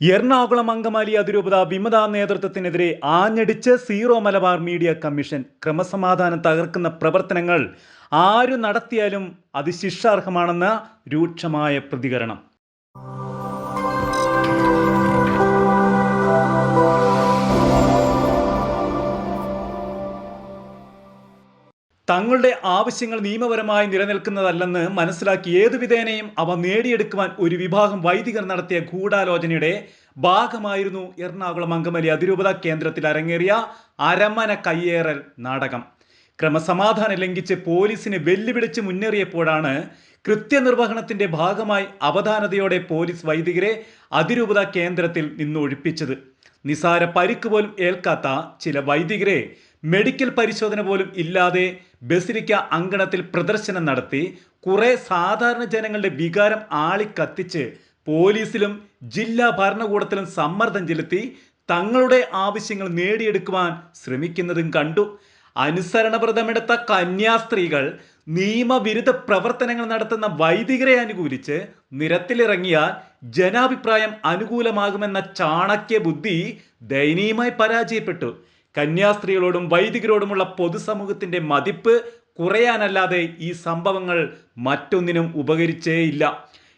എറണാകുളം അങ്കമാലി അതിരൂപത വിമത നേതൃത്വത്തിനെതിരെ ആഞ്ഞടിച്ച് സീറോ മലബാർ മീഡിയ കമ്മീഷൻ ക്രമസമാധാനം തകർക്കുന്ന പ്രവർത്തനങ്ങൾ ആരു നടത്തിയാലും അത് ശിക്ഷാർഹമാണെന്ന രൂക്ഷമായ പ്രതികരണം. തങ്ങളുടെ ആവശ്യങ്ങൾ നിയമപരമായി നിലനിൽക്കുന്നതല്ലെന്ന് മനസ്സിലാക്കി ഏതുവിധേനയും അവ നേടിയെടുക്കുവാൻ ഒരു വിഭാഗം വൈദികർ നടത്തിയ ഗൂഢാലോചനയുടെ ഭാഗമായിരുന്നു എറണാകുളം അങ്കമലി അതിരൂപത കേന്ദ്രത്തിൽ അരങ്ങേറിയ അരമന കയ്യേറൽ നാടകം. ക്രമസമാധാനം ലംഘിച്ച് പോലീസിനെ വെല്ലുവിളിച്ച് മുന്നേറിയപ്പോഴാണ് കൃത്യനിർവഹണത്തിന്റെ ഭാഗമായി അവധാനതയോടെ പോലീസ് വൈദികരെ അതിരൂപത കേന്ദ്രത്തിൽ നിന്നൊഴിപ്പിച്ചത്. നിസാര പരിക്ക് പോലും ഏൽക്കാത്ത ചില വൈദികരെ മെഡിക്കൽ പരിശോധന പോലും ഇല്ലാതെ ബസിലിക്ക അങ്കണത്തിൽ പ്രദർശനം നടത്തി കുറെ സാധാരണ ജനങ്ങളുടെ വികാരം ആളിക്കത്തിച്ച് പോലീസിലും ജില്ലാ ഭരണകൂടത്തിലും സമ്മർദ്ദം ചെലുത്തി തങ്ങളുടെ ആവശ്യങ്ങൾ നേടിയെടുക്കുവാൻ ശ്രമിക്കുന്നതും കണ്ടു. അനുസരണവ്രതമെടുത്ത കന്യാസ്ത്രീകൾ നിയമവിരുദ്ധ പ്രവർത്തനങ്ങൾ നടത്തുന്ന വൈദികരെ അനുകൂലിച്ച് നിരത്തിലിറങ്ങിയാൽ ജനാഭിപ്രായം അനുകൂലമാകുമെന്ന ചാണക്യ ബുദ്ധി ദയനീയമായി പരാജയപ്പെട്ടു. കന്യാസ്ത്രീകളോടും വൈദികരോടുമുള്ള പൊതുസമൂഹത്തിന്റെ മതിപ്പ് കുറയാനല്ലാതെ ഈ സംഭവങ്ങൾ മറ്റൊന്നിനും ഉപകരിച്ചേയില്ല.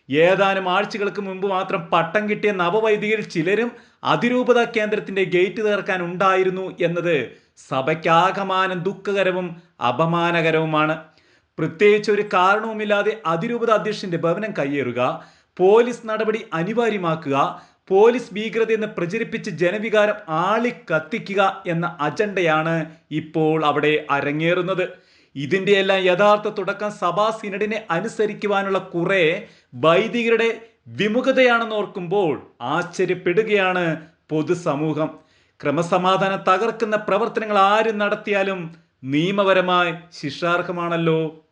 ഏതാനും ആഴ്ചകൾക്ക് മുമ്പ് മാത്രം പട്ടം കിട്ടിയ നവവൈദികരിൽ ചിലരും അതിരൂപത കേന്ദ്രത്തിന്റെ ഗേറ്റ് തീർക്കാൻ ഉണ്ടായിരുന്നു എന്നത് സഭയ്ക്കാകമാനം ദുഃഖകരവും അപമാനകരവുമാണ്. പ്രത്യേകിച്ച് ഒരു കാരണവുമില്ലാതെ അതിരൂപത അധ്യക്ഷന്റെ ഭവനം കയ്യേറുക പോലീസ് നടപടി അനിവാര്യമാക്കുക പോലീസ് ഭീകരത എന്ന് പ്രചരിപ്പിച്ച് ജനവികാരം ആളിക്കത്തിക്കുക എന്ന അജണ്ടയാണ് ഇപ്പോൾ അവിടെ അരങ്ങേറുന്നത്. ഇതിന്റെ എല്ലാം യഥാർത്ഥ തുടക്കം സഭാ സിനഡിനെ അനുസരിക്കുവാനുള്ള കുറേ വൈദികരുടെ വിമുഖതയാണെന്ന് ഓർക്കുമ്പോൾ ആശ്ചര്യപ്പെടുകയാണ് പൊതുസമൂഹം. ക്രമസമാധാനം തകർക്കുന്ന പ്രവർത്തനങ്ങൾ ആരും നടത്തിയാലും നിയമപരമായി ശിക്ഷാർഹമാണല്ലോ